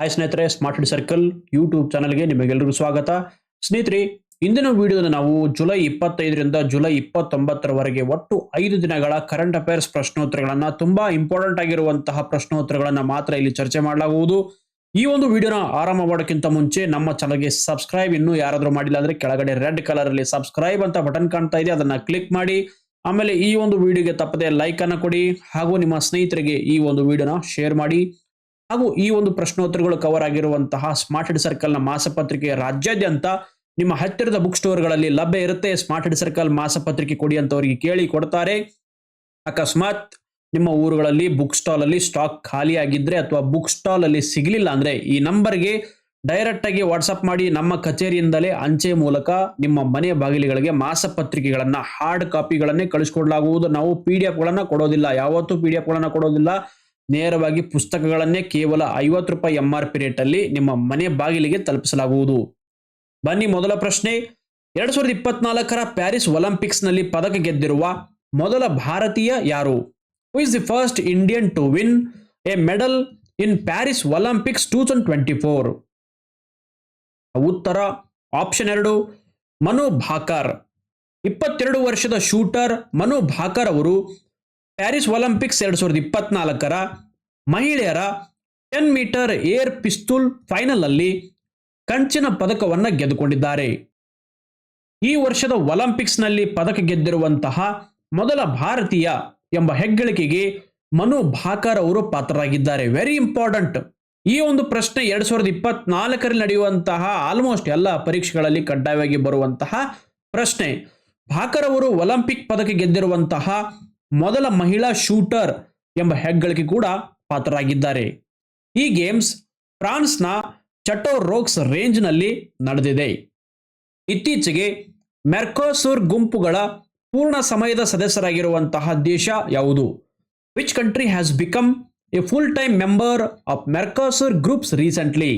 Hi ಸ್ನೇಹಿತರೆ smart circle YouTube ಚಾನಲ್ಗೆ ನಿಮಗೆಲ್ಲರಿಗೂ ಸ್ವಾಗತ. ಸ್ನೇಹಿತರೆ, ಇಂದಿನ ವಿಡಿಯೋದಲ್ಲಿ ನಾವು ಜುಲೈ ಇಪ್ಪತ್ತೈದರಿಂದ ಜುಲೈ ಇಪ್ಪತ್ತೊಂಬತ್ತರವರೆಗೆ ಒಟ್ಟು ಐದು ದಿನಗಳ ಕರೆಂಟ್ ಅಫೇರ್ಸ್ ಪ್ರಶ್ನೋತ್ತರಗಳನ್ನು ತುಂಬಾ ಇಂಪಾರ್ಟೆಂಟ್ ಆಗಿರುವಂತಹ ಪ್ರಶ್ನೋತ್ತರಗಳನ್ನು ಮಾತ್ರ ಇಲ್ಲಿ ಚರ್ಚೆ ಮಾಡಲಾಗುವುದು. ಈ ಒಂದು ವಿಡಿಯೋನ ಆರಂಭ ಮಾಡೋಕ್ಕಿಂತ ಮುಂಚೆ ನಮ್ಮ ಚಾನಲ್ಗೆ ಸಬ್ಸ್ಕ್ರೈಬ್ ಇನ್ನೂ ಯಾರಾದರೂ ಮಾಡಿಲ್ಲ ಅಂದ್ರೆ ಕೆಳಗಡೆ ರೆಡ್ ಕಲರ್ ಅಲ್ಲಿ ಸಬ್ಸ್ಕ್ರೈಬ್ ಅಂತ ಬಟನ್ ಕಾಣ್ತಾ ಇದೆ, ಅದನ್ನ ಕ್ಲಿಕ್ ಮಾಡಿ. ಆಮೇಲೆ ಈ ಒಂದು ವಿಡಿಯೋಗೆ ತಪ್ಪದೆ ಲೈಕ್ ಅನ್ನು ಕೊಡಿ ಹಾಗೂ ನಿಮ್ಮ ಸ್ನೇಹಿತರಿಗೆ ಈ ಒಂದು ವಿಡಿಯೋನ ಶೇರ್ ಮಾಡಿ. ಹಾಗೂ ಈ ಒಂದು ಪ್ರಶ್ನೋತ್ತರಗಳು ಕವರ್ ಆಗಿರುವಂತಹ ಸ್ಮಾರ್ಟ್ ಹೆಡ್ ಸರ್ಕಲ್ನ ಮಾಸಪತ್ರಿಕೆ ರಾಜ್ಯಾದ್ಯಂತ ನಿಮ್ಮ ಹತ್ತಿರದ ಬುಕ್ ಸ್ಟೋರ್ಗಳಲ್ಲಿ ಲಭ್ಯ ಇರುತ್ತೆ. ಸ್ಮಾರ್ಟ್ ಹೆಡ್ ಸರ್ಕಲ್ ಮಾಸಪತ್ರಿಕೆ ಕೊಡಿ ಅಂತವರಿಗೆ ಕೇಳಿ ಕೊಡ್ತಾರೆ. ಅಕಸ್ಮಾತ್ ನಿಮ್ಮ ಊರುಗಳಲ್ಲಿ ಬುಕ್ ಸ್ಟಾಲ್ ಅಲ್ಲಿ ಸ್ಟಾಕ್ ಖಾಲಿ ಆಗಿದ್ರೆ ಅಥವಾ ಬುಕ್ ಸ್ಟಾಲ್ ಅಲ್ಲಿ ಸಿಗಲಿಲ್ಲ ಅಂದ್ರೆ ಈ ನಂಬರ್ಗೆ ಡೈರೆಕ್ಟ್ ಆಗಿ ವಾಟ್ಸ್ಆಪ್ ಮಾಡಿ ನಮ್ಮ ಕಚೇರಿಯಿಂದಲೇ ಅಂಚೆ ಮೂಲಕ ನಿಮ್ಮ ಮನೆಯ ಬಾಗಿಲುಗಳಿಗೆ ಮಾಸಪತ್ರಿಕೆಗಳನ್ನ ಹಾರ್ಡ್ ಕಾಪಿಗಳನ್ನೇ ಕಳಿಸ್ಕೊಡ್ಲಾಗುವುದು. ನಾವು ಪಿ ಡಿ ಗಳನ್ನ ಕೊಡೋದಿಲ್ಲ. ಯಾವತ್ತೂ ಪಿ ಡಿ ಗಳನ್ನ ಕೊಡೋದಿಲ್ಲ. ನೇರವಾಗಿ ಪುಸ್ತಕಗಳನ್ನೇ ಕೇವಲ ಐವತ್ತು ರೂಪಾಯಿ ಎಂ ಆರ್ ಪಿ ರೇಟ್ ಅಲ್ಲಿ ನಿಮ್ಮ ಮನೆ ಬಾಗಿಲಿಗೆ ತಲುಪಿಸಲಾಗುವುದು. ಬನ್ನಿ ಮೊದಲ ಪ್ರಶ್ನೆ. ಎರಡ್ ಸಾವಿರದ ಇಪ್ಪತ್ನಾಲ್ಕರ ಪ್ಯಾರಿಸ್ ಒಲಿಂಪಿಕ್ಸ್ನಲ್ಲಿ ಪದಕ ಗೆದ್ದಿರುವ ಮೊದಲ ಭಾರತೀಯ ಯಾರು? Who is the first Indian to win a medal in Paris Olympics two thousand twenty four ಉತ್ತರ ಆಪ್ಷನ್ ಎರಡು, ಮನು ಭಾಕರ್. ಇಪ್ಪತ್ತೆರಡು ವರ್ಷದ ಶೂಟರ್ ಮನು ಭಾಕರ್ ಅವರು ಪ್ಯಾರಿಸ್ ಒಲಿಂಪಿಕ್ಸ್ ಎರಡ್ ಸಾವಿರದ ಇಪ್ಪತ್ನಾಲ್ಕರ ಮಹಿಳೆಯರ ten metre air pistol final ಅಲ್ಲಿ ಕಂಚಿನ ಪದಕವನ್ನ ಗೆದ್ದುಕೊಂಡಿದ್ದಾರೆ. ಈ ವರ್ಷದ ಒಲಿಂಪಿಕ್ಸ್ನಲ್ಲಿ ಪದಕ ಗೆದ್ದಿರುವಂತಹ ಮೊದಲ ಭಾರತೀಯ ಎಂಬ ಹೆಗ್ಗಳಿಕೆಗೆ ಮನು ಭಾಕರ್ ಅವರು ಪಾತ್ರರಾಗಿದ್ದಾರೆ. ವೆರಿ ಇಂಪಾರ್ಟೆಂಟ್ ಈ ಒಂದು ಪ್ರಶ್ನೆ ಎರಡ್ ಸಾವಿರದ ಇಪ್ಪತ್ನಾಲ್ಕರಲ್ಲಿ ನಡೆಯುವಂತಹ ಆಲ್ಮೋಸ್ಟ್ ಎಲ್ಲ ಪರೀಕ್ಷೆಗಳಲ್ಲಿ ಕಡ್ಡಾಯವಾಗಿ ಬರುವಂತಹ ಪ್ರಶ್ನೆ. ಭಾಕರ್ ಅವರು ಒಲಿಂಪಿಕ್ ಪದಕ ಗೆದ್ದಿರುವಂತಹ ಮೊದಲ ಮಹಿಳಾ ಶೂಟರ್ ಎಂಬ ಹೆಗ್ಗಳಿಕೆ ಕೂಡ ಪಾತ್ರರಾಗಿದ್ದಾರೆ. ಈ ಗೇಮ್ಸ್ ಫ್ರಾನ್ಸ್ನ ಚಟೋ ರೋಕ್ಸ್ ರೇಂಜ್ನಲ್ಲಿ ನಡೆದಿದೆ. ಇತ್ತೀಚೆಗೆ ಮೆರ್ಕೋಸೂರ್ ಗುಂಪುಗಳ ಪೂರ್ಣ ಸಮಯದ ಸದಸ್ಯರಾಗಿರುವಂತಹ ದೇಶ ಯಾವುದು? Which country has become a full time member of Mercosur groups recently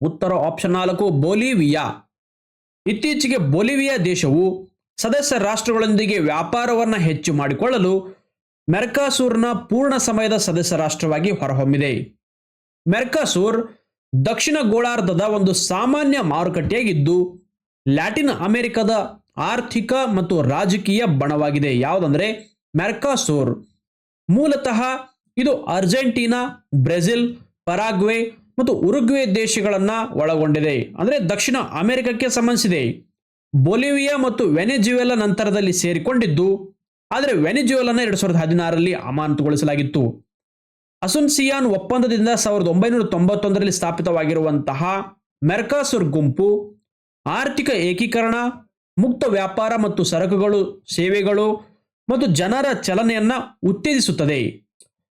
ಉತ್ತರ ಆಪ್ಷನ್ ನಾಲ್ಕು ಬೊಲಿವಿಯಾ ಇತ್ತೀಚೆಗೆ ಬೊಲಿವಿಯಾ ದೇಶವು ಸದಸ್ಯ ರಾಷ್ಟ್ರಗಳೊಂದಿಗೆ ವ್ಯಾಪಾರವನ್ನು ಹೆಚ್ಚು ಮಾಡಿಕೊಳ್ಳಲು ಮೆರ್ಕಾಸೂರ್ನ ಪೂರ್ಣ ಸಮಯದ ಸದಸ್ಯ ರಾಷ್ಟ್ರವಾಗಿ ಹೊರಹೊಮ್ಮಿದೆ. ಮೆರ್ಕಾಸೂರ್ ದಕ್ಷಿಣ ಗೋಳಾರ್ಧದ ಒಂದು ಸಾಮಾನ್ಯ ಮಾರುಕಟ್ಟೆಯಾಗಿದ್ದು, ಲ್ಯಾಟಿನ್ ಅಮೆರಿಕದ ಆರ್ಥಿಕ ಮತ್ತು ರಾಜಕೀಯ ಬಣವಾಗಿದೆ. ಯಾವುದಂದ್ರೆ ಮೆರ್ಕಾಸೂರ್. ಮೂಲತಃ ಇದು ಅರ್ಜೆಂಟೀನಾ, ಬ್ರೆಜಿಲ್, ಪರಾಗ್ವೆ ಮತ್ತು ಉರುಗ್ವೆ ದೇಶಗಳನ್ನು ಒಳಗೊಂಡಿದೆ. ಅಂದ್ರೆ ದಕ್ಷಿಣ ಅಮೆರಿಕಕ್ಕೆ ಸಂಬಂಧಿಸಿದೆ. ಬೊಲಿವಿಯಾ ಮತ್ತು ವೆನೆಜುವೆಲಾ ನಂತರದಲ್ಲಿ ಸೇರಿಕೊಂಡಿದ್ದು, ಆದರೆ ವೆನೆಜುವೆಲಾನ ಎರಡು ಸಾವಿರದ ಹದಿನಾರರಲ್ಲಿ ಅಮಾನತುಗೊಳಿಸಲಾಗಿತ್ತು. ಅಸುನ್ಸಿಯಾನ್ ಒಪ್ಪಂದದಿಂದ ಸಾವಿರದ ಒಂಬೈನೂರ ತೊಂಬತ್ತೊಂದರಲ್ಲಿ ಸ್ಥಾಪಿತವಾಗಿರುವಂತಹ ಮೆರ್ಕಾಸುರ್ ಗುಂಪು, ಆರ್ಥಿಕ ಏಕೀಕರಣ, ಮುಕ್ತ ವ್ಯಾಪಾರ ಮತ್ತು ಸರಕುಗಳು, ಸೇವೆಗಳು ಮತ್ತು ಜನರ ಚಲನೆಯನ್ನು ಉತ್ತೇಜಿಸುತ್ತದೆ.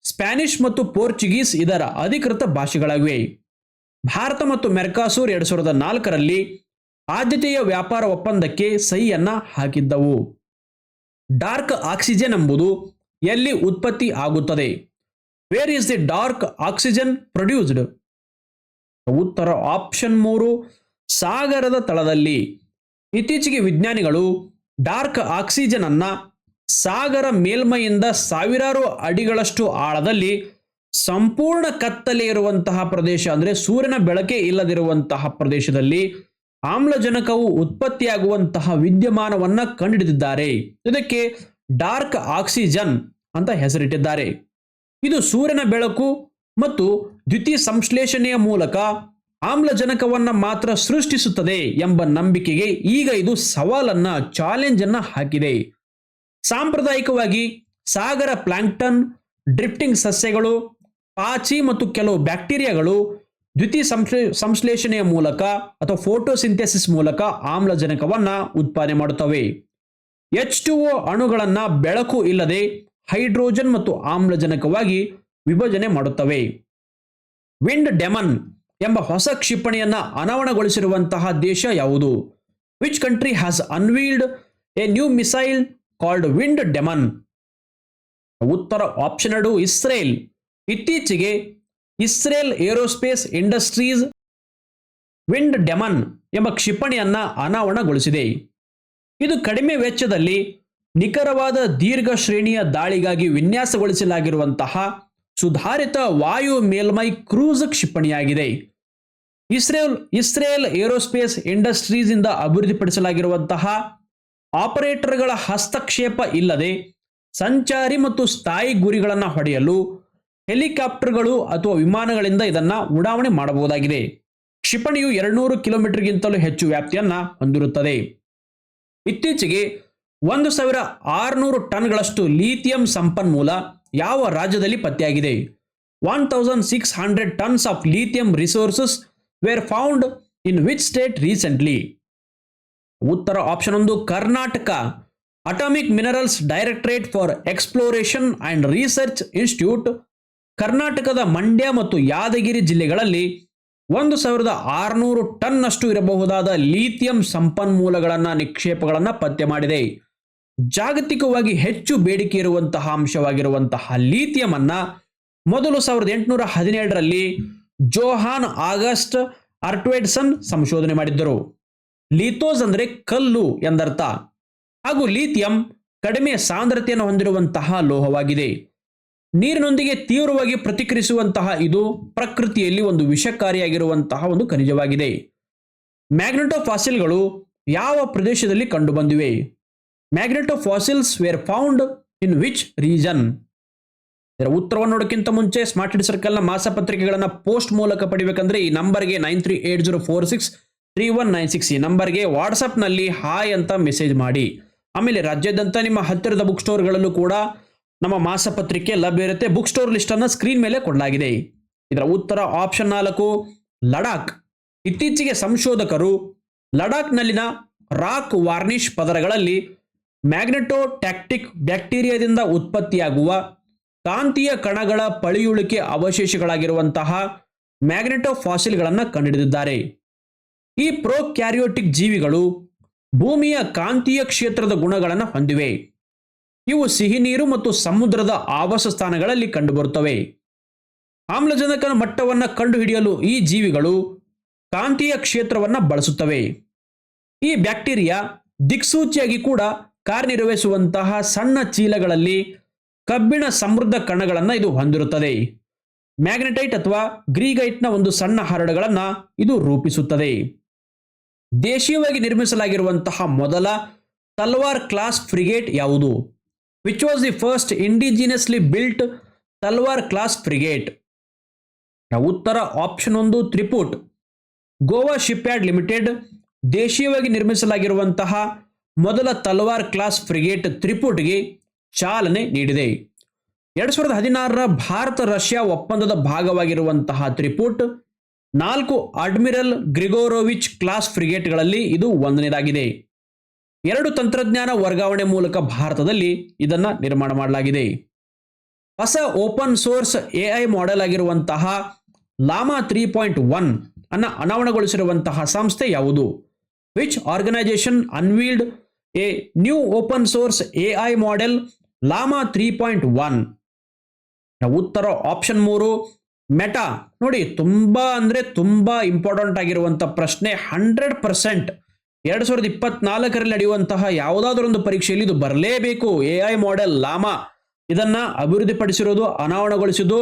ಸ್ಪ್ಯಾನಿಷ್ ಮತ್ತು ಪೋರ್ಚುಗೀಸ್ ಇದರ ಅಧಿಕೃತ ಭಾಷೆಗಳಾಗಿವೆ. ಭಾರತ ಮತ್ತು ಮೆರ್ಕಾಸೂರ್ ಎರಡು ಸಾವಿರದ ನಾಲ್ಕರಲ್ಲಿ ಆದ್ಯತೆಯ ವ್ಯಾಪಾರ ಒಪ್ಪಂದಕ್ಕೆ ಸಹಿಯನ್ನ ಹಾಕಿದ್ದವು. ಡಾರ್ಕ್ ಆಕ್ಸಿಜನ್ ಎಂಬುದು ಎಲ್ಲಿ ಉತ್ಪತ್ತಿ ಆಗುತ್ತದೆ? Where is the dark oxygen produced ಉತ್ತರ ಆಪ್ಷನ್ ಮೂರು, ಸಾಗರದ ತಳದಲ್ಲಿ. ಇತ್ತೀಚೆಗೆ ವಿಜ್ಞಾನಿಗಳು ಡಾರ್ಕ್ ಆಕ್ಸಿಜನ್ ಅನ್ನ ಸಾಗರ ಮೇಲ್ಮೈಯಿಂದ ಸಾವಿರಾರು ಅಡಿಗಳಷ್ಟು ಆಳದಲ್ಲಿ ಸಂಪೂರ್ಣ ಕತ್ತಲೆ ಇರುವಂತಹ ಪ್ರದೇಶ ಅಂದ್ರೆ ಸೂರ್ಯನ ಬೆಳಕೆ ಇಲ್ಲದಿರುವಂತಹ ಪ್ರದೇಶದಲ್ಲಿ ಆಮ್ಲಜನಕವು ಉತ್ಪತ್ತಿಯಾಗುವಂತಹ ವಿದ್ಯಮಾನವನ್ನ ಕಂಡುಹಿಡಿದಿದ್ದಾರೆ ಇದಕ್ಕೆ ಡಾರ್ಕ್ ಆಕ್ಸಿಜನ್ ಅಂತ ಹೆಸರಿಟ್ಟಿದ್ದಾರೆ. ಇದು ಸೂರ್ಯನ ಬೆಳಕು ಮತ್ತು ದ್ವಿತೀಯ ಸಂಶ್ಲೇಷಣೆಯ ಮೂಲಕ ಆಮ್ಲಜನಕವನ್ನ ಮಾತ್ರ ಸೃಷ್ಟಿಸುತ್ತದೆ ಎಂಬ ನಂಬಿಕೆಗೆ ಈಗ ಇದು ಸವಾಲನ್ನ ಚಾಲೆಂಜ್ ಅನ್ನ ಹಾಕಿದೆ. ಸಾಂಪ್ರದಾಯಿಕವಾಗಿ ಸಾಗರ ಪ್ಲಾಂಕ್ಟನ್, ಡ್ರಿಫ್ಟಿಂಗ್ ಸಸ್ಯಗಳು, ಪಾಚಿ ಮತ್ತು ಕೆಲವು ಬ್ಯಾಕ್ಟೀರಿಯಾಗಳು ದ್ವಿತೀಯ ಸಂಶ್ಲೇ, ಸಂಶ್ಲೇಷಣೆಯ ಮೂಲಕ ಅಥವಾ ಫೋಟೋಸಿಂಥೆಸಿಸ್ ಮೂಲಕ ಆಮ್ಲಜನಕವನ್ನ ಉತ್ಪಾದನೆ ಮಾಡುತ್ತವೆ. ಎಚ್ ಟು ಒ ಅಣುಗಳನ್ನು ಬೆಳಕು ಇಲ್ಲದೆ ಹೈಡ್ರೋಜನ್ ಮತ್ತು ಆಮ್ಲಜನಕವಾಗಿ ವಿಭಜನೆ ಮಾಡುತ್ತವೆ. ವಿಂಡ್ ಡೆಮನ್ ಎಂಬ ಹೊಸ ಕ್ಷಿಪಣಿಯನ್ನ ಅನಾವರಣಗೊಳಿಸಿರುವಂತಹ ದೇಶ ಯಾವುದು? Which country has unveiled a new missile called Wind Demon? ಉತ್ತರ ಆಪ್ಷನ್ ಎರಡು, ಇಸ್ರೇಲ್. ಇತ್ತೀಚೆಗೆ Israel Aerospace Industries Wind Demon ಎಂಬ ಕ್ಷಿಪಣಿಯನ್ನು ಅನಾವರಣಗೊಳಿಸಿದೆ. ಇದು ಕಡಿಮೆ ವೆಚ್ಚದಲ್ಲಿ ನಿಖರವಾದ ದೀರ್ಘ ಶ್ರೇಣಿಯ ದಾಳಿಗಾಗಿ ವಿನ್ಯಾಸಗೊಳಿಸಲಾಗಿರುವಂತಹ ಸುಧಾರಿತ ವಾಯು ಮೇಲ್ಮೈ ಕ್ರೂಸ್ ಕ್ಷಿಪಣಿಯಾಗಿದೆ. ಇಸ್ರೇಲ್ ಇಸ್ರೇಲ್ ಏರೋಸ್ಪೇಸ್ ಇಂಡಸ್ಟ್ರೀಸ್ ಇಂದ ಅಭಿವೃದ್ಧಿಪಡಿಸಲಾಗಿರುವಂತಹ ಆಪರೇಟರ್ಗಳ ಹಸ್ತಕ್ಷೇಪ ಇಲ್ಲದೆ ಸಂಚಾರಿ ಮತ್ತು ಸ್ಥಾಯಿ ಗುರಿಗಳನ್ನು ಹೊಡೆಯಲು ಹೆಲಿಕಾಪ್ಟರ್ಗಳು ಅಥವಾ ವಿಮಾನಗಳಿಂದ ಇದನ್ನ ಉಡಾವಣೆ ಮಾಡಬಹುದಾಗಿದೆ. ಕ್ಷಿಪಣಿಯು ಎರಡ್ನೂರು ಕಿಲೋಮೀಟರ್ಗಿಂತಲೂ ಹೆಚ್ಚು ವ್ಯಾಪ್ತಿಯನ್ನ ಹೊಂದಿರುತ್ತದೆ. ಇತ್ತೀಚೆಗೆ ಒಂದು ಸಾವಿರ ಆರುನೂರು ಟನ್ಗಳಷ್ಟು ಲೀಥಿಯಂ ಸಂಪನ್ಮೂಲ ಯಾವ ರಾಜ್ಯದಲ್ಲಿ ಪತ್ತೆಯಾಗಿದೆ? One thousand six hundred tons of lithium resources were found in which state recently? ಉತ್ತರ ಆಪ್ಷನ್ ಒಂದು, Karnataka. Atomic minerals directorate for exploration and research institute ಕರ್ನಾಟಕದ ಮಂಡ್ಯ ಮತ್ತು ಯಾದಗಿರಿ ಜಿಲ್ಲೆಗಳಲ್ಲಿ ಒಂದು ಸಾವಿರದ ಆರುನೂರು ಟನ್ನಷ್ಟು ಇರಬಹುದಾದ ಲೀಥಿಯಂ ಸಂಪನ್ಮೂಲಗಳನ್ನು ನಿಕ್ಷೇಪಗಳನ್ನು ಪತ್ತೆ ಮಾಡಿದೆ. ಜಾಗತಿಕವಾಗಿ ಹೆಚ್ಚು ಬೇಡಿಕೆ ಇರುವಂತಹ ಅಂಶವಾಗಿರುವಂತಹ ಲೀಥಿಯಂ ಅನ್ನ ಮೊದಲು ಸಾವಿರದ ಎಂಟುನೂರ ಹದಿನೇಳರಲ್ಲಿ ಜೋಹಾನ್ ಆಗಸ್ಟ್ ಅರ್ಟ್ವೇಡ್ಸನ್ ಸಂಶೋಧನೆ ಮಾಡಿದ್ದರು. ಲೀಥೋಸ್ ಅಂದ್ರೆ ಕಲ್ಲು ಎಂದರ್ಥ. ಹಾಗೂ ಲೀಥಿಯಂ ಕಡಿಮೆ ಸಾಂದ್ರತೆಯನ್ನು ಹೊಂದಿರುವಂತಹ ಲೋಹವಾಗಿದೆ. ನೀರಿನೊಂದಿಗೆ ತೀವ್ರವಾಗಿ ಪ್ರತಿಕ್ರಿಯಿಸುವಂತಹ ಇದು ಪ್ರಕೃತಿಯಲ್ಲಿ ಒಂದು ವಿಷಕಾರಿಯಾಗಿರುವಂತಹ ಒಂದು ಖನಿಜವಾಗಿದೆ. ಮ್ಯಾಗ್ನೆಟೋಫಾಸಿಲ್ಗಳು ಯಾವ ಪ್ರದೇಶದಲ್ಲಿ ಕಂಡುಬಂದಿವೆ? Magnetofossils were found in which region ಇದರ ಉತ್ತರವನ್ನು ನೋಡೋಕ್ಕಿಂತ ಮುಂಚೆ ಸ್ಮಾರ್ಟ್ ಹಿಡ್ ಸರ್ಕಲ್ನ ಮಾಸಪತ್ರಿಕೆಗಳನ್ನು ಪೋಸ್ಟ್ ಮೂಲಕ ಪಡಿಬೇಕಂದ್ರೆ ಈ ನಂಬರ್ಗೆ nine three eight zero four six three one nine six ಈ ನಂಬರ್ಗೆ ವಾಟ್ಸಪ್ನಲ್ಲಿ ಹಾಯ್ ಅಂತ ಮೆಸೇಜ್ ಮಾಡಿ. ಆಮೇಲೆ ರಾಜ್ಯಾದ್ಯಂತ ನಿಮ್ಮ ಹತ್ತಿರದ ಬುಕ್ ಸ್ಟೋರ್ಗಳಲ್ಲೂ ಕೂಡ ನಮ್ಮ ಮಾಸಪತ್ರಿಕೆ ಲಭ್ಯ ಇರುತ್ತೆ. ಬುಕ್ ಸ್ಟೋರ್ ಲಿಸ್ಟ್ ಅನ್ನ ಸ್ಕ್ರೀನ್ ಮೇಲೆ ಕೊಡಲಾಗಿದೆ ಇದರ ಉತ್ತರ ಆಪ್ಷನ್ ನಾಲ್ಕು, ಲಡಾಖ್. ಇತ್ತೀಚೆಗೆ ಸಂಶೋಧಕರು ಲಡಾಖ್ನಲ್ಲಿನ ರಾಕ್ ವಾರ್ನಿಷ್ ಪದರಗಳಲ್ಲಿ ಮ್ಯಾಗ್ನೆಟೋ ಟ್ಯಾಕ್ಟಿಕ್ ಬ್ಯಾಕ್ಟೀರಿಯಾದಿಂದ ಉತ್ಪತ್ತಿಯಾಗುವ ಕಾಂತೀಯ ಕಣಗಳ ಪಳಿಯುಳಿಕೆ ಅವಶೇಷಗಳಾಗಿರುವಂತಹ ಮ್ಯಾಗ್ನೆಟೋ ಫಾಸಿಲ್ಗಳನ್ನು ಕಂಡುಹಿಡಿದಿದ್ದಾರೆ. ಈ ಪ್ರೋಕ್ಯಾರಿಯೋಟಿಕ್ ಜೀವಿಗಳು ಭೂಮಿಯ ಕಾಂತೀಯ ಕ್ಷೇತ್ರದ ಗುಣಗಳನ್ನು ಹೊಂದಿವೆ. ಇವು ಸಿಹಿ ನೀರು ಮತ್ತು ಸಮುದ್ರದ ಆವಾಸ ಸ್ಥಾನಗಳಲ್ಲಿ ಕಂಡುಬರುತ್ತವೆ. ಆಮ್ಲಜನಕನ ಮಟ್ಟವನ್ನು ಕಂಡುಹಿಡಿಯಲು ಈ ಜೀವಿಗಳು ಕಾಂತೀಯ ಕ್ಷೇತ್ರವನ್ನು ಬಳಸುತ್ತವೆ. ಈ ಬ್ಯಾಕ್ಟೀರಿಯಾ ದಿಕ್ಸೂಚಿಯಾಗಿ ಕೂಡ ಕಾರ್ಯನಿರ್ವಹಿಸುವಂತಹ ಸಣ್ಣ ಚೀಲಗಳಲ್ಲಿ ಕಬ್ಬಿಣ ಸಮೃದ್ಧ ಕಣಗಳನ್ನು ಇದು ಹೊಂದಿರುತ್ತದೆ. ಮ್ಯಾಗ್ನೆಟೈಟ್ ಅಥವಾ ಗ್ರೀಗೈಟ್ನ ಒಂದು ಸಣ್ಣ ಹರಡುಗಳನ್ನು ಇದು ರೂಪಿಸುತ್ತದೆ. ದೇಶೀಯವಾಗಿ ನಿರ್ಮಿಸಲಾಗಿರುವಂತಹ ಮೊದಲ ತಲ್ವಾರ್ ಕ್ಲಾಸ್ ಫ್ರಿಗೇಟ್ ಯಾವುದು? Which was the first indigenously built Talwar class frigate ಉತ್ತರ ಆಪ್ಷನ್ ಒಂದು Triput Goa ship yard limited ದೇಶೀಯವಾಗಿ ನಿರ್ಮಿಸಲಾಗಿರುವಂತಹ ಮೊದಲ ತಲ್ವಾರ್ ಕ್ಲಾಸ್ ಫ್ರಿಗೇಟ್ ತ್ರಿಪುಟ್ಗೆ ಚಾಲನೆ ನೀಡಿದೆ. ಎರಡ್ ಸಾವಿರದ ಹದಿನಾರರ ಭಾರತ ರಷ್ಯಾ ಒಪ್ಪಂದದ ಭಾಗವಾಗಿರುವಂತಹ ತ್ರಿಪುಟ್ ನಾಲ್ಕು ಅಡ್ಮಿರಲ್ ಗ್ರಿಗೋರೋವಿಚ್ ಕ್ಲಾಸ್ ಫ್ರಿಗೇಟ್ಗಳಲ್ಲಿ ಇದು ಒಂದನೇದಾಗಿದೆ. ಎರಡು ತಂತ್ರಜ್ಞಾನ ವರ್ಗಾವಣೆ ಮೂಲಕ ಭಾರತದಲ್ಲಿ ಇದನ್ನು ನಿರ್ಮಾಣ ಮಾಡಲಾಗಿದೆ. ಹೊಸ ಓಪನ್ ಸೋರ್ಸ್ ಎಐ ಮಾಡೆಲ್ ಆಗಿರುವಂತಹ ಲಾಮಾ ತ್ರೀ ಪಾಯಿಂಟ್ ಒನ್ ಅನ್ನು ಅನಾವರಣಗೊಳಿಸಿರುವಂತಹ ಸಂಸ್ಥೆ ಯಾವುದು? Which organisation unveiled a new open source AI model Llama three point one? ಉತ್ತರ ಆಪ್ಷನ್ ಮೂರು, ಮೆಟಾ. ನೋಡಿ, ತುಂಬಾ ಅಂದ್ರೆ ತುಂಬಾ ಇಂಪಾರ್ಟೆಂಟ್ ಆಗಿರುವಂಥ ಪ್ರಶ್ನೆ ಹಂಡ್ರೆಡ್ ಪರ್ಸೆಂಟ್ ಎರಡ್ ಸಾವಿರದ ಇಪ್ಪತ್ನಾಲ್ಕರಲ್ಲಿ ನಡೆಯುವಂತಹ ಯಾವುದಾದ್ರೂ ಒಂದು ಪರೀಕ್ಷೆಯಲ್ಲಿ ಇದು ಬರಲೇಬೇಕು. A I model Llama. ಇದನ್ನ ಅಭಿವೃದ್ಧಿಪಡಿಸಿರೋದು, ಅನಾವರಣಗೊಳಿಸಿದ್ದು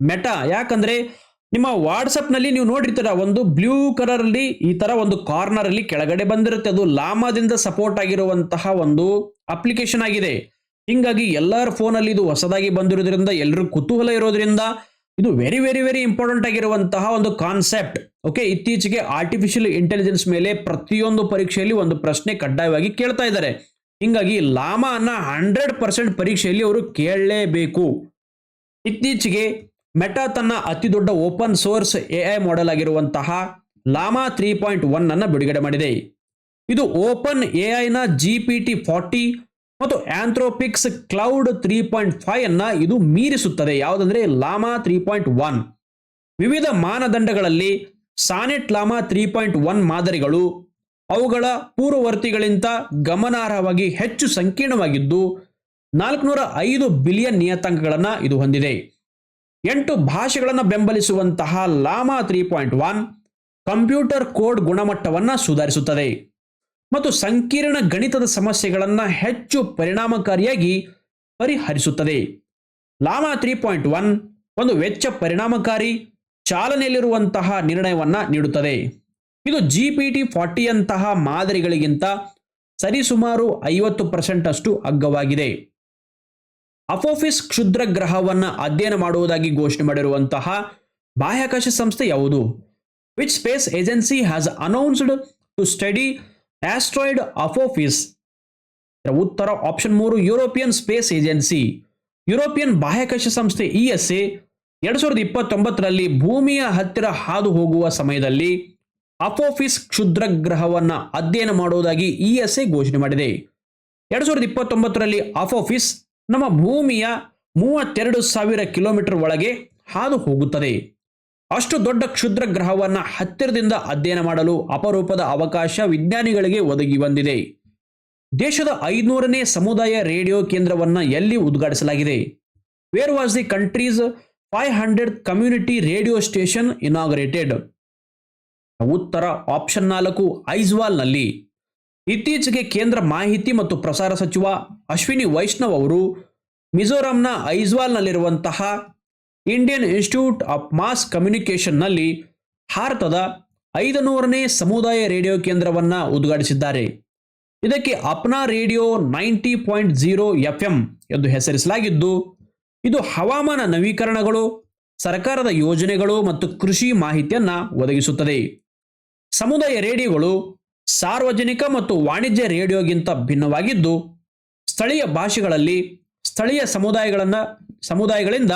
ಮೆಟಾ. ಯಾಕಂದ್ರೆ ನಿಮ್ಮ ವಾಟ್ಸಪ್ನಲ್ಲಿ ನೀವು ನೋಡಿರ್ತೀರ, ಒಂದು ಬ್ಲೂ ಕಲರ್ ಅಲ್ಲಿ ಈ ತರ ಒಂದು ಕಾರ್ನರ್ ಅಲ್ಲಿ ಕೆಳಗಡೆ ಬಂದಿರುತ್ತೆ. ಅದು ಲಾಮಾದಿಂದ ಸಪೋರ್ಟ್ ಆಗಿರುವಂತಹ ಒಂದು ಅಪ್ಲಿಕೇಶನ್ ಆಗಿದೆ. ಹಿಂಗಾಗಿ ಎಲ್ಲರ ಫೋನಲ್ಲಿ ಇದು ಹೊಸದಾಗಿ ಬಂದಿರೋದ್ರಿಂದ ಎಲ್ಲರೂ ಕುತೂಹಲ ಇರೋದ್ರಿಂದ ಇದು ವೆರಿ ವೆರಿ ವೆರಿ ಇಂಪಾರ್ಟೆಂಟ್ ಆಗಿರುವಂತಹ ಒಂದು ಕಾನ್ಸೆಪ್ಟ್ ಓಕೆ ಇತ್ತೀಚೆಗೆ ಆರ್ಟಿಫಿಷಿಯಲ್ ಇಂಟೆಲಿಜೆನ್ಸ್ ಮೇಲೆ ಪ್ರತಿಯೊಂದು ಪರೀಕ್ಷೆಯಲ್ಲಿ ಒಂದು ಪ್ರಶ್ನೆ ಕಡ್ಡಾಯವಾಗಿ ಕೇಳ್ತಾ ಇದ್ದಾರೆ. ಹಿಂಗಾಗಿ ಲಾಮಾ ಅನ್ನ ಹಂಡ್ರೆಡ್ ಪರ್ಸೆಂಟ್ ಪರೀಕ್ಷೆಯಲ್ಲಿ ಅವರು ಕೇಳಲೇಬೇಕು. ಇತ್ತೀಚೆಗೆ ಮೆಟಾ ತನ್ನ ಅತಿ ದೊಡ್ಡ open source A I model ಆಗಿರುವಂತಹ ಲಾಮಾ ತ್ರೀ ಪಾಯಿಂಟ್ ಒನ್ ಅನ್ನ ಬಿಡುಗಡೆ ಮಾಡಿದೆ. ಇದು ಓಪನ್ ಎಐನ ಜಿ ಪಿ ಟಿ ಫಾರ್ಟಿ ಮತ್ತು Anthropic's Claude three point five ಅನ್ನ ಇದು ಮೀರಿಸುತ್ತದೆ. ಯಾವುದಂದ್ರೆ ಲಾಮಾ ತ್ರೀ ಪಾಯಿಂಟ್ ಒನ್ ವಿವಿಧ ಮಾನದಂಡಗಳಲ್ಲಿ Sonnet Llama three point one ಮಾದರಿಗಳು, ಅವುಗಳ ಪೂರ್ವವರ್ತಿಗಳಿಂದ ಗಮನಾರ್ಹವಾಗಿ ಹೆಚ್ಚು ಸಂಕೀರ್ಣವಾಗಿದ್ದು ನಾಲ್ಕುನೂರ ಐದು ಬಿಲಿಯನ್ ನಿಯತಾಂಕಗಳನ್ನು ಇದು ಹೊಂದಿದೆ. ಎಂಟು ಭಾಷೆಗಳನ್ನು ಬೆಂಬಲಿಸುವಂತಹ Llama three point one computer code ಗುಣಮಟ್ಟವನ್ನು ಸುಧಾರಿಸುತ್ತದೆ. ಮತ್ತು ಸಂಕೀರ್ಣ ಗಣಿತದ ಸಮಸ್ಯೆಗಳನ್ನು ಹೆಚ್ಚು ಪರಿಣಾಮಕಾರಿಯಾಗಿ ಪರಿಹರಿಸುತ್ತದೆ. ಲಾಮಾ ತ್ರೀ ಪಾಯಿಂಟ್ ಒನ್ ಒಂದು ವೆಚ್ಚ ಪರಿಣಾಮಕಾರಿ ಚಾಲನೆಯಲ್ಲಿರುವಂತಹ ನಿರ್ಣಯವನ್ನ ನೀಡುತ್ತದೆ. ಇದು ಜಿ ಪಿ ಟಿ ಫಾರ್ಟಿಯಂತಹ ಮಾದರಿಗಳಿಗಿಂತ ಸರಿಸುಮಾರು ಐವತ್ತು ಪರ್ಸೆಂಟ್ ಅಷ್ಟು ಅಗ್ಗವಾಗಿದೆ. ಅಫೋಫಿಸ್ ಕ್ಷುದ್ರ ಗ್ರಹವನ್ನು ಅಧ್ಯಯನ ಮಾಡುವುದಾಗಿ ಘೋಷಣೆ ಮಾಡಿರುವಂತಹ ಬಾಹ್ಯಾಕಾಶ ಸಂಸ್ಥೆ ಯಾವುದು? Which space agency has announced to study asteroid Apophis ಉತ್ತರ ಆಪ್ಷನ್ ಮೂರು ಯುರೋಪಿಯನ್ ಸ್ಪೇಸ್ ಏಜೆನ್ಸಿ ಯುರೋಪಿಯನ್ ಬಾಹ್ಯಾಕಾಶ ಸಂಸ್ಥೆ ಇ ಎಸ್ ಎ ಎರಡ್ ಸಾವಿರದ ಇಪ್ಪತ್ತೊಂಬತ್ತರಲ್ಲಿ ಭೂಮಿಯ ಹತ್ತಿರ ಹಾದು ಹೋಗುವ ಸಮಯದಲ್ಲಿ ಅಫೋಫಿಸ್ ಕ್ಷುದ್ರ ಗ್ರಹವನ್ನು ಅಧ್ಯಯನ ಮಾಡುವುದಾಗಿ ಇ ಎಸ್ ಎ ಘೋಷಣೆ ಮಾಡಿದೆ. ಎರಡ್ ಸಾವಿರದ ಇಪ್ಪತ್ತೊಂಬತ್ತರಲ್ಲಿ ಅಫೋಫಿಸ್ ನಮ್ಮ ಭೂಮಿಯ ಮೂವತ್ತೆರಡು ಸಾವಿರ ಕಿಲೋಮೀಟರ್ ಒಳಗೆ ಹಾದು ಹೋಗುತ್ತದೆ ಅಷ್ಟು ದೊಡ್ಡ ಕ್ಷುದ್ರ ಗ್ರಹವನ್ನು ಹತ್ತಿರದಿಂದ ಅಧ್ಯಯನ ಮಾಡಲು ಅಪರೂಪದ ಅವಕಾಶ ವಿಜ್ಞಾನಿಗಳಿಗೆ ಒದಗಿ ಬಂದಿದೆ. ದೇಶದ ಐನೂರನೇ ಸಮುದಾಯ ರೇಡಿಯೋ ಕೇಂದ್ರವನ್ನು ಎಲ್ಲಿ ಉದ್ಘಾಟಿಸಲಾಗಿದೆ? Where was the countries five hundred community radio station inaugurated ಉತ್ತರ ಆಪ್ಷನ್ ನಾಲ್ಕು, ಐಜ್ವಾಲ್ನಲ್ಲಿ. ಇತ್ತೀಚೆಗೆ ಕೇಂದ್ರ ಮಾಹಿತಿ ಮತ್ತು ಪ್ರಸಾರ ಸಚಿವ ಅಶ್ವಿನಿ ವೈಷ್ಣವ್ ಅವರು ಮಿಜೋರಾಂನ ಐಜ್ವಾಲ್ನಲ್ಲಿರುವಂತಹ ಇಂಡಿಯನ್ ಇನ್ಸ್ಟಿಟ್ಯೂಟ್ ಆಫ್ ಮಾಸ್ ಕಮ್ಯುನಿಕೇಷನ್ನಲ್ಲಿ ಭಾರತದ ಐದನೂರನೇ ಸಮುದಾಯ ರೇಡಿಯೋ ಕೇಂದ್ರವನ್ನು ಉದ್ಘಾಟಿಸಿದ್ದಾರೆ. ಇದಕ್ಕೆ Apna radio ninety point zero F M ಎಂದು ಹೆಸರಿಸಲಾಗಿದ್ದು, ಇದು ಹವಾಮಾನ ನವೀಕರಣಗಳು, ಸರ್ಕಾರದ ಯೋಜನೆಗಳು ಮತ್ತು ಕೃಷಿ ಮಾಹಿತಿಯನ್ನು ಒದಗಿಸುತ್ತದೆ. ಸಮುದಾಯ ರೇಡಿಯೋಗಳು ಸಾರ್ವಜನಿಕ ಮತ್ತು ವಾಣಿಜ್ಯ ರೇಡಿಯೋಗಿಂತ ಭಿನ್ನವಾಗಿದ್ದು, ಸ್ಥಳೀಯ ಭಾಷೆಗಳಲ್ಲಿ ಸ್ಥಳೀಯ ಸಮುದಾಯಗಳನ್ನ ಸಮುದಾಯಗಳಿಂದ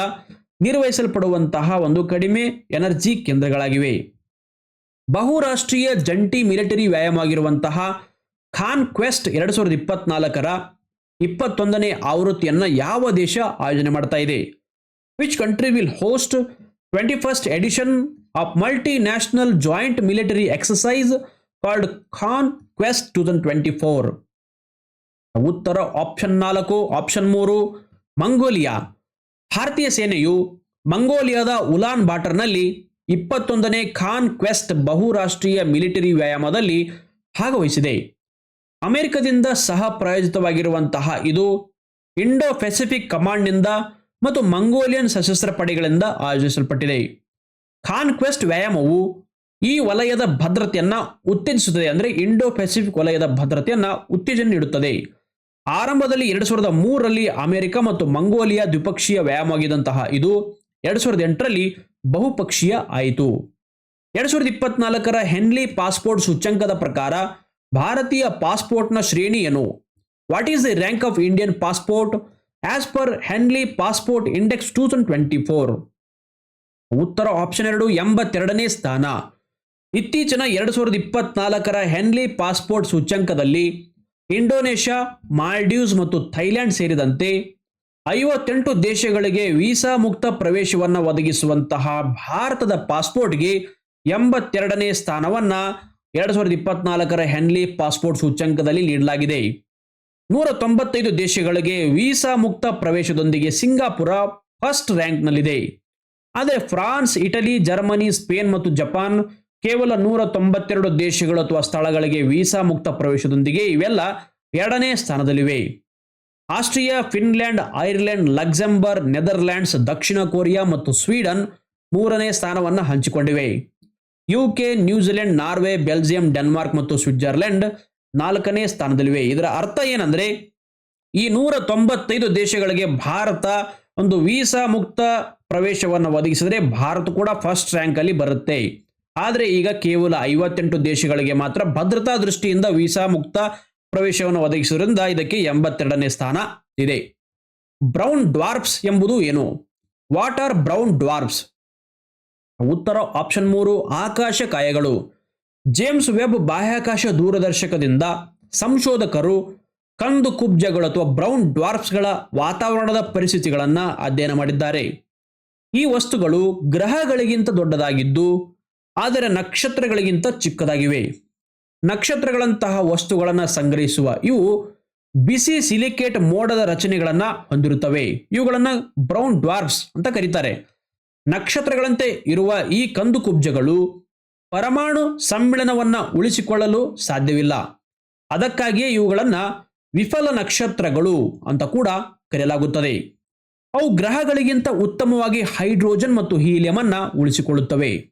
ನಿರ್ವಹಿಸಲ್ಪಡುವಂತಹ ಒಂದು ಕಡಿಮೆ ಎನರ್ಜಿ ಕೇಂದ್ರಗಳಾಗಿವೆ. ಬಹುರಾಷ್ಟ್ರೀಯ ಜಂಟಿ ಮಿಲಿಟರಿ ವ್ಯಾಯಾಮ ಆಗಿರುವಂತಹ ಖಾನ್ ಕ್ವೆಸ್ಟ್ ಎರಡು ಸಾವಿರದ ಇಪ್ಪತ್ನಾಲ್ಕರ ಇಪ್ಪತ್ತೊಂದನೇ ಆವೃತ್ತಿಯನ್ನು ಯಾವ ದೇಶ ಆಯೋಜನೆ ಮಾಡ್ತಾ ಇದೆ? Which country will host twenty first edition of multinational joint military exercise called Khan Quest two thousand twenty four ಉತ್ತರ ಆಪ್ಷನ್ ನಾಲ್ಕು ಆಪ್ಷನ್ ಮೂರು, ಮಂಗೋಲಿಯಾ. ಭಾರತೀಯ ಸೇನೆಯು ಮಂಗೋಲಿಯಾದ ಉಲಾನ್ ಬಾಟರ್ನಲ್ಲಿ ಇಪ್ಪತ್ತೊಂದನೇ ಖಾನ್ ಕ್ವೆಸ್ಟ್ ಬಹುರಾಷ್ಟ್ರೀಯ ಮಿಲಿಟರಿ ವ್ಯಾಯಾಮದಲ್ಲಿ ಭಾಗವಹಿಸಿದೆ. ಅಮೆರಿಕದಿಂದ ಸಹ ಪ್ರಾಯೋಜಿತವಾಗಿರುವಂತಹ ಇದು ಇಂಡೋ ಪೆಸಿಫಿಕ್ ಕಮಾಂಡ್ನಿಂದ ಮತ್ತು ಮಂಗೋಲಿಯನ್ ಸಶಸ್ತ್ರ ಪಡೆಗಳಿಂದ ಆಯೋಜಿಸಲ್ಪಟ್ಟಿದೆ. ಖಾನ್ ಕ್ವೆಸ್ಟ್ ವ್ಯಾಯಾಮವು ಈ ವಲಯದ ಭದ್ರತೆಯನ್ನು ಉತ್ತೇಜಿಸುತ್ತದೆ, ಅಂದರೆ ಇಂಡೋ ಪೆಸಿಫಿಕ್ ವಲಯದ ಭದ್ರತೆಯನ್ನು ಉತ್ತೇಜನ ನೀಡುತ್ತದೆ. ಆರಂಭದಲ್ಲಿ ಎರಡು ಸಾವಿರದ ಮೂರರಲ್ಲಿ ಅಮೆರಿಕ ಮತ್ತು ಮಂಗೋಲಿಯಾ ದ್ವಿಪಕ್ಷೀಯ ವ್ಯಾಯಾಮವಾಗಿದ್ದಂತಹ ಇದು ಎರಡು ಸಾವಿರದ ಎಂಟರಲ್ಲಿ ಬಹುಪಕ್ಷೀಯ ಆಯಿತು. ಎರಡು ಸಾವಿರದ ಇಪ್ಪತ್ನಾಲ್ಕರ ಹೆನ್ಲಿ ಪಾಸ್ಪೋರ್ಟ್ ಸೂಚ್ಯಂಕದ ಪ್ರಕಾರ ಭಾರತೀಯ ಪಾಸ್ಪೋರ್ಟ್ನ ಶ್ರೇಣಿ what is the rank of Indian passport as per Henley passport index two thousand twenty four ಉತ್ತರ ಆಪ್ಷನ್ ಎರಡು, ಎಂಬತ್ತೆರಡನೇ ಸ್ಥಾನ. ಇತ್ತೀಚಿನ ಎರಡು ಸಾವಿರದ ಇಪ್ಪತ್ನಾಲ್ಕರ ಹೆನ್ಲಿ ಪಾಸ್ಪೋರ್ಟ್ ಸೂಚ್ಯಂಕದಲ್ಲಿ ಇಂಡೋನೇಷ್ಯಾ, ಮಾಲ್ಡೀವ್ಸ್ ಮತ್ತು ಥೈಲ್ಯಾಂಡ್ ಸೇರಿದಂತೆ ಐವತ್ತೆಂಟು ದೇಶಗಳಿಗೆ ವೀಸಾ ಮುಕ್ತ ಪ್ರವೇಶವನ್ನು ಒದಗಿಸುವಂತಹ ಭಾರತದ ಪಾಸ್ಪೋರ್ಟ್ಗೆ ಎಂಬತ್ತೆರಡನೇ ಸ್ಥಾನವನ್ನ ಎರಡು ಸಾವಿರದ ಇಪ್ಪತ್ನಾಲ್ಕರ ಹೆನ್ಲಿ ಪಾಸ್ಪೋರ್ಟ್ ಸೂಚ್ಯಂಕದಲ್ಲಿ ನೀಡಲಾಗಿದೆ. ನೂರ ತೊಂಬತ್ತೈದು ದೇಶಗಳಿಗೆ ವೀಸಾ ಮುಕ್ತ ಪ್ರವೇಶದೊಂದಿಗೆ ಸಿಂಗಾಪುರ ಫಸ್ಟ್ ರ್ಯಾಂಕ್ನಲ್ಲಿದೆ. ಆದರೆ ಫ್ರಾನ್ಸ್, ಇಟಲಿ, ಜರ್ಮನಿ, ಸ್ಪೇನ್ ಮತ್ತು ಜಪಾನ್ ಕೇವಲ ನೂರ ತೊಂಬತ್ತೆರಡು ದೇಶಗಳು ಅಥವಾ ಸ್ಥಳಗಳಿಗೆ ವೀಸಾ ಮುಕ್ತ ಪ್ರವೇಶದೊಂದಿಗೆ ಇವೆಲ್ಲ ಎರಡನೇ ಸ್ಥಾನದಲ್ಲಿವೆ. Austria, Finland, Ireland, Luxembourg, Netherlands, ದಕ್ಷಿಣ ಕೊರಿಯಾ ಮತ್ತು ಸ್ವೀಡನ್ ಮೂರನೇ ಸ್ಥಾನವನ್ನು ಹಂಚಿಕೊಂಡಿವೆ. UK, New Zealand, Norway, Belgium, Denmark ಮತ್ತು ಸ್ವಿಟ್ಜರ್ಲೆಂಡ್ ನಾಲ್ಕನೇ ಸ್ಥಾನದಲ್ಲಿವೆ. ಇದರ ಅರ್ಥ ಏನಂದ್ರೆ ಈ ನೂರ ತೊಂಬತ್ತೈದು ದೇಶಗಳಿಗೆ ಭಾರತ ಒಂದು ವೀಸಾ ಮುಕ್ತ ಪ್ರವೇಶವನ್ನು ಒದಗಿಸಿದರೆ ಭಾರತ ಕೂಡ ಫಸ್ಟ್ ರ್ಯಾಂಕ್ ಅಲ್ಲಿ ಬರುತ್ತೆ. ಆದರೆ ಈಗ ಕೇವಲ ಐವತ್ತೆಂಟು ದೇಶಗಳಿಗೆ ಮಾತ್ರ ಭದ್ರತಾ ದೃಷ್ಟಿಯಿಂದ ವೀಸಾ ಮುಕ್ತ ಪ್ರವೇಶವನ್ನು ಒದಗಿಸುವುದರಿಂದ ಇದಕ್ಕೆ ಎಂಬತ್ತೆರಡನೇ ಸ್ಥಾನ ಇದೆ. ಬ್ರೌನ್ ಡ್ವಾರ್ಪ್ಸ್ ಎಂಬುದು ಏನು? ವಾಟ್ ಆರ್ ಬ್ರೌನ್ ಡ್ವಾರ್ಪ್ಸ್ ಉತ್ತರ ಆಪ್ಷನ್ ಮೂರು, ಆಕಾಶ ಕಾಯಗಳು. ಜೇಮ್ಸ್ ವೆಬ್ ಬಾಹ್ಯಾಕಾಶ ದೂರದರ್ಶಕದಿಂದ ಸಂಶೋಧಕರು ಕಂದು ಕುಬ್ಜಗಳು ಅಥವಾ ಬ್ರೌನ್ ಡ್ವಾರ್ಪ್ಸ್ಗಳ ವಾತಾವರಣದ ಪರಿಸ್ಥಿತಿಗಳನ್ನು ಅಧ್ಯಯನ ಮಾಡಿದ್ದಾರೆ. ಈ ವಸ್ತುಗಳು ಗ್ರಹಗಳಿಗಿಂತ ದೊಡ್ಡದಾಗಿದ್ದು ಆದರೆ ನಕ್ಷತ್ರಗಳಿಗಿಂತ ಚಿಕ್ಕದಾಗಿವೆ. ನಕ್ಷತ್ರಗಳಂತಹ ವಸ್ತುಗಳನ್ನು ಸಂಗ್ರಹಿಸುವ ಇವು ಬಿಸಿ ಸಿಲಿಕೇಟ್ ಮೋಡದ ರಚನೆಗಳನ್ನು ಹೊಂದಿರುತ್ತವೆ. ಇವುಗಳನ್ನು ಬ್ರೌನ್ ಡ್ವಾರ್ಫ್ಸ್ ಅಂತ ಕರೀತಾರೆ. ನಕ್ಷತ್ರಗಳಂತೆ ಇರುವ ಈ ಕಂದು ಕುಬ್ಜಗಳು ಪರಮಾಣು ಸಮ್ಮಿಳನವನ್ನು ಉಳಿಸಿಕೊಳ್ಳಲು ಸಾಧ್ಯವಿಲ್ಲ. ಅದಕ್ಕಾಗಿಯೇ ಇವುಗಳನ್ನು ವಿಫಲ ನಕ್ಷತ್ರಗಳು ಅಂತ ಕೂಡ ಕರೆಯಲಾಗುತ್ತದೆ. ಅವು ಗ್ರಹಗಳಿಗಿಂತ ಉತ್ತಮವಾಗಿ ಹೈಡ್ರೋಜನ್ ಮತ್ತು ಹೀಲಿಯಂ ಅನ್ನ ಉಳಿಸಿಕೊಳ್ಳುತ್ತವೆ.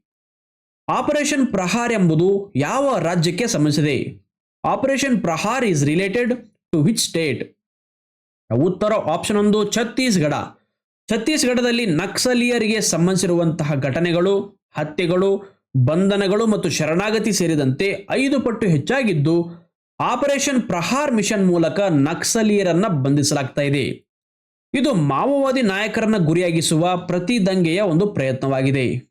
ಆಪರೇಷನ್ ಪ್ರಹಾರ್ ಎಂಬುದು ಯಾವ ರಾಜ್ಯಕ್ಕೆ ಸಂಬಂಧಿಸಿದೆ? Operation Prahar is related to which state ಉತ್ತರ ಆಪ್ಷನ್ ಒಂದು, ಛತ್ತೀಸ್ಗಢ. ಛತ್ತೀಸ್ಗಢದಲ್ಲಿ ನಕ್ಸಲೀಯರಿಗೆ ಸಂಬಂಧಿಸಿರುವಂತಹ ಘಟನೆಗಳು, ಹತ್ಯೆಗಳು, ಬಂಧನಗಳು ಮತ್ತು ಶರಣಾಗತಿ ಸೇರಿದಂತೆ ಐದು ಪಟ್ಟು ಹೆಚ್ಚಾಗಿದ್ದು ಆಪರೇಷನ್ ಪ್ರಹಾರ್ ಮಿಷನ್ ಮೂಲಕ ನಕ್ಸಲೀಯರನ್ನ ಬಂಧಿಸಲಾಗ್ತಾ ಇದೆ. ಇದು ಮಾವೋವಾದಿ ನಾಯಕರನ್ನ ಗುರಿಯಾಗಿಸುವ ಪ್ರತಿ ದಂಗೆಯ ಒಂದು ಪ್ರಯತ್ನವಾಗಿದೆ.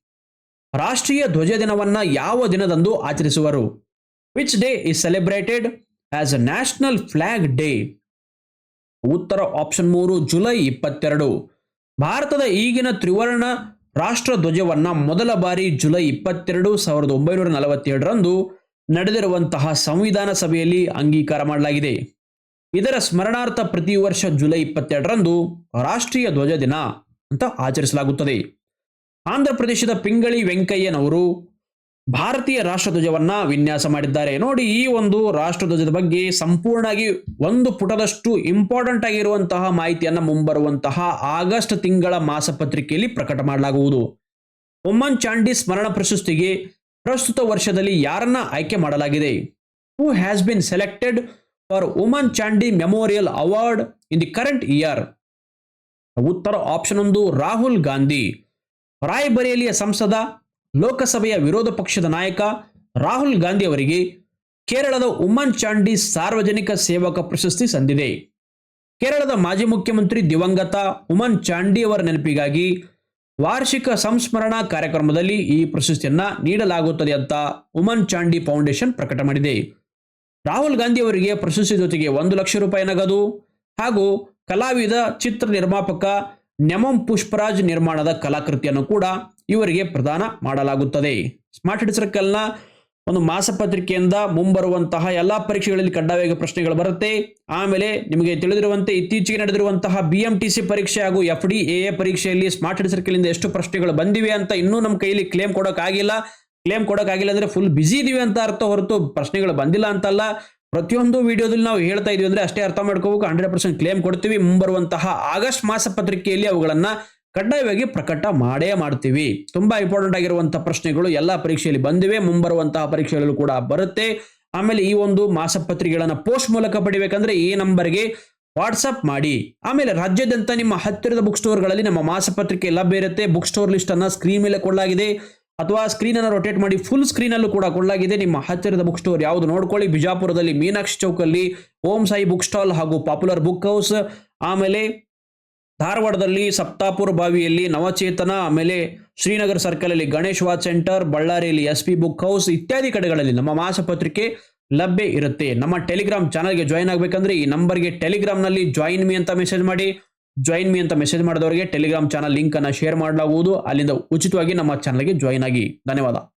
ರಾಷ್ಟ್ರೀಯ ಧ್ವಜ ದಿನವನ್ನ ಯಾವ ದಿನದಂದು ಆಚರಿಸುವರು? Which day is celebrated as a national flag day ಉತ್ತರ ಆಪ್ಷನ್ ಮೂರು ಜುಲೈ ಇಪ್ಪತ್ತೆರಡು. ಭಾರತದ ಈಗಿನ ತ್ರಿವರ್ಣ ರಾಷ್ಟ್ರ ಧ್ವಜವನ್ನ ಮೊದಲ ಬಾರಿ ಜುಲೈ ಇಪ್ಪತ್ತೆರಡು, ಸಾವಿರದ ಒಂಬೈನೂರ ನಲವತ್ತೇಳರಂದು ನಡೆದಿರುವಂತಹ ಸಂವಿಧಾನ ಸಭೆಯಲ್ಲಿ ಅಂಗೀಕಾರ ಮಾಡಲಾಗಿದೆ. ಇದರ ಸ್ಮರಣಾರ್ಥ ಪ್ರತಿ ವರ್ಷ ಜುಲೈ ಇಪ್ಪತ್ತೆರಡರಂದು ರಾಷ್ಟ್ರೀಯ ಧ್ವಜ ದಿನ ಅಂತ ಆಚರಿಸಲಾಗುತ್ತದೆ. ಆಂಧ್ರ ಪ್ರದೇಶದ ಪಿಂಗಳಿ ವೆಂಕಯ್ಯನವರು ಭಾರತೀಯ ರಾಷ್ಟ್ರಧ್ವಜವನ್ನ ವಿನ್ಯಾಸ ಮಾಡಿದ್ದಾರೆ. ನೋಡಿ, ಈ ಒಂದು ರಾಷ್ಟ್ರಧ್ವಜದ ಬಗ್ಗೆ ಸಂಪೂರ್ಣವಾಗಿ ಒಂದು ಪುಟದಷ್ಟು ಇಂಪಾರ್ಟೆಂಟ್ ಆಗಿರುವಂತಹ ಮಾಹಿತಿಯನ್ನು ಮುಂಬರುವಂತಹ ಆಗಸ್ಟ್ ತಿಂಗಳ ಮಾಸಪತ್ರಿಕೆಯಲ್ಲಿ ಪ್ರಕಟ ಮಾಡಲಾಗುವುದು. ಒಮ್ಮನ್ ಚಾಂಡಿ ಸ್ಮರಣ ಪ್ರಶಸ್ತಿಗೆ ಪ್ರಸ್ತುತ ವರ್ಷದಲ್ಲಿ ಯಾರನ್ನ ಆಯ್ಕೆ ಮಾಡಲಾಗಿದೆ? Who has been selected for Oommen Chandy memorial award in the current year ಉತ್ತರ ಆಪ್ಷನ್ ಒಂದು ರಾಹುಲ್ ಗಾಂಧಿ. ರಾಯಬರೇಲಿಯ ಸಂಸದ, ಲೋಕಸಭೆಯ ವಿರೋಧ ಪಕ್ಷದ ನಾಯಕ ರಾಹುಲ್ ಗಾಂಧಿ ಅವರಿಗೆ ಕೇರಳದ ಉಮ್ಮನ್ ಚಾಂಡಿ ಸಾರ್ವಜನಿಕ ಸೇವಕ ಪ್ರಶಸ್ತಿ ಸಂದಿದೆ. ಕೇರಳದ ಮಾಜಿ ಮುಖ್ಯಮಂತ್ರಿ ದಿವಂಗತ ಉಮನ್ ಚಾಂಡಿ ಅವರ ನೆನಪಿಗಾಗಿ ವಾರ್ಷಿಕ ಸಂಸ್ಮರಣಾ ಕಾರ್ಯಕ್ರಮದಲ್ಲಿ ಈ ಪ್ರಶಸ್ತಿಯನ್ನ ನೀಡಲಾಗುತ್ತದೆ ಅಂತ ಉಮನ್ ಚಾಂಡಿ ಫೌಂಡೇಶನ್ ಪ್ರಕಟ ಮಾಡಿದೆ. ರಾಹುಲ್ ಗಾಂಧಿ ಅವರಿಗೆ ಪ್ರಶಸ್ತಿ ಜೊತೆಗೆ ಒಂದು ಲಕ್ಷ ರೂಪಾಯಿ ನಗದು ಹಾಗೂ ಕಲಾವಿದ, ಚಿತ್ರ ನಿರ್ಮಾಪಕ ನೆಮಂ ಪುಷ್ಪರಾಜ್ ನಿರ್ಮಾಣದ ಕಲಾಕೃತಿಯನ್ನು ಕೂಡ ಇವರಿಗೆ ಪ್ರದಾನ ಮಾಡಲಾಗುತ್ತದೆ. ಸ್ಮಾರ್ಟ್ ಹಿಡ್ ಸರ್ಕಲ್ನ ಒಂದು ಮಾಸಪತ್ರಿಕೆಯಿಂದ ಮುಂಬರುವಂತಹ ಎಲ್ಲ ಪರೀಕ್ಷೆಗಳಲ್ಲಿ ಕಡ್ಡಾಯವಾಗಿ ಪ್ರಶ್ನೆಗಳು ಬರುತ್ತೆ. ಆಮೇಲೆ ನಿಮಗೆ ತಿಳಿದಿರುವಂತೆ ಇತ್ತೀಚೆಗೆ ನಡೆದಿರುವಂತಹ ಬಿ ಎಂ ಟಿ ಸಿ ಪರೀಕ್ಷೆ ಹಾಗೂ ಎಫ್ ಡಿ ಎ ಎ ಪರೀಕ್ಷೆಯಲ್ಲಿ ಸ್ಮಾರ್ಟ್ ಹಿಡ್ ಸರ್ಕಲ್ ಇಂದ ಎಷ್ಟು ಪ್ರಶ್ನೆಗಳು ಬಂದಿವೆ ಅಂತ ಇನ್ನೂ ನಮ್ಮ ಕೈಯಲ್ಲಿ ಕ್ಲೇಮ್ ಕೊಡೋಕ್ಕಾಗಿಲ್ಲ. ಕ್ಲೇಮ್ ಕೊಡೋಕ್ಕಾಗಿಲ್ಲ ಅಂದರೆ ಫುಲ್ ಬ್ಯುಸಿ ಇದೀವಿ ಅಂತ ಅರ್ಥ ಹೊರತು ಪ್ರಶ್ನೆಗಳು ಬಂದಿಲ್ಲ ಅಂತಲ್ಲ. ಪ್ರತಿಯೊಂದು ವಿಡಿಯೋದಲ್ಲಿ ನಾವು ಹೇಳ್ತಾ ಇದೀವಿ ಅಂದ್ರೆ ಅಷ್ಟೇ ಅರ್ಥ ಮಾಡ್ಕೋಬೇಕು. ಹಂಡ್ರೆಡ್ ಪರ್ಸೆಂಟ್ ಕ್ಲೇಮ್ ಕೊಡ್ತೀವಿ. ಮುಂಬರುವಂತಹ ಆಗಸ್ಟ್ ಮಾಸ ಪತ್ರಿಕೆಯಲ್ಲಿ ಅವುಗಳನ್ನ ಕಡ್ಡಾಯವಾಗಿ ಪ್ರಕಟ ಮಾಡೇ ಮಾಡ್ತೀವಿ. ತುಂಬಾ ಇಂಪಾರ್ಟೆಂಟ್ ಆಗಿರುವಂತಹ ಪ್ರಶ್ನೆಗಳು ಎಲ್ಲಾ ಪರೀಕ್ಷೆಯಲ್ಲಿ ಬಂದಿವೆ. ಮುಂಬರುವಂತಹ ಪರೀಕ್ಷೆಗಳಲ್ಲೂ ಕೂಡ ಬರುತ್ತೆ. ಆಮೇಲೆ ಈ ಒಂದು ಮಾಸಪತ್ರಿಕೆಗಳನ್ನ ಪೋಸ್ಟ್ ಮೂಲಕ ಪಡಿಬೇಕಂದ್ರೆ ಈ ನಂಬರ್ಗೆ ವಾಟ್ಸಪ್ ಮಾಡಿ. ಆಮೇಲೆ ರಾಜ್ಯಾದ್ಯಂತ ನಿಮ್ಮ ಹತ್ತಿರದ ಬುಕ್ ಸ್ಟೋರ್ಗಳಲ್ಲಿ ನಮ್ಮ ಮಾಸಪತ್ರಿಕೆ ಲಭ್ಯ ಇರುತ್ತೆ. ಬುಕ್ ಸ್ಟೋರ್ ಲಿಸ್ಟ್ ಅನ್ನ ಸ್ಕ್ರೀನ್ ಮೇಲೆ ಕೊಡಲಾಗಿದೆ. ಅಥವಾ ಸ್ಕ್ರೀನ್ ಅನ್ನು ರೊಟೇಟ್ ಮಾಡಿ ಫುಲ್ ಸ್ಕ್ರೀನ್ ಅಲ್ಲೂ ಕೂಡ ಕೊಡಲಾಗಿದೆ ನಿಮ್ಮ ಹತ್ತಿರದ ಬುಕ್ ಸ್ಟೋರ್ ಯಾವುದು ನೋಡ್ಕೊಳ್ಳಿ, ಬಿಜಾಪುರದಲ್ಲಿ ಮೀನಾಕ್ಷಿ ಚೌಕಲ್ಲಿ ಓಂ ಸಾಯಿ ಬುಕ್ ಸ್ಟಾಲ್ ಹಾಗೂ ಪಾಪ್ಯುಲರ್ ಬುಕ್ ಹೌಸ್ ಆಮೇಲೆ ಧಾರವಾಡದಲ್ಲಿ ಸಪ್ತಾಪುರ ಬಾವಿಯಲ್ಲಿ ನವಚೇತನ, ಆಮೇಲೆ ಶ್ರೀನಗರ್ ಸರ್ಕಲ್ ಅಲ್ಲಿ ಗಣೇಶ್ ವಾಚ್ ಸೆಂಟರ್ ಬಳ್ಳಾರಿಯಲ್ಲಿ ಎಸ್ ಪಿ ಬುಕ್ ಹೌಸ್ ಇತ್ಯಾದಿ ಕಡೆಗಳಲ್ಲಿ ನಮ್ಮ ಮಾಸಪತ್ರಿಕೆ ಲಭ್ಯ ಇರುತ್ತೆ. ನಮ್ಮ ಟೆಲಿಗ್ರಾಮ್ ಚಾನಲ್ಗೆ ಜಾಯಿನ್ ಆಗಬೇಕಂದ್ರೆ ಈ ನಂಬರ್ಗೆ ಟೆಲಿಗ್ರಾಮ್ನಲ್ಲಿ ಜಾಯಿನ್ ಮಿ ಅಂತ ಮೆಸೇಜ್ ಮಾಡಿ. ಜಾಯಿನ್ ಮೀ ಅಂತ ಮೆಸೇಜ್ ಮಾಡಿದವರಿಗೆ ಟೆಲಿಗ್ರಾಮ್ ಚಾನಲ್ ಲಿಂಕ್ ಅನ್ನು ಶೇರ್ ಮಾಡಲಾಗುವುದು. ಅಲ್ಲಿಂದ ಉಚಿತವಾಗಿ ನಮ್ಮ ಚಾನಲ್ಗೆ ಜಾಯಿನ್ ಆಗಿ. ಧನ್ಯವಾದ.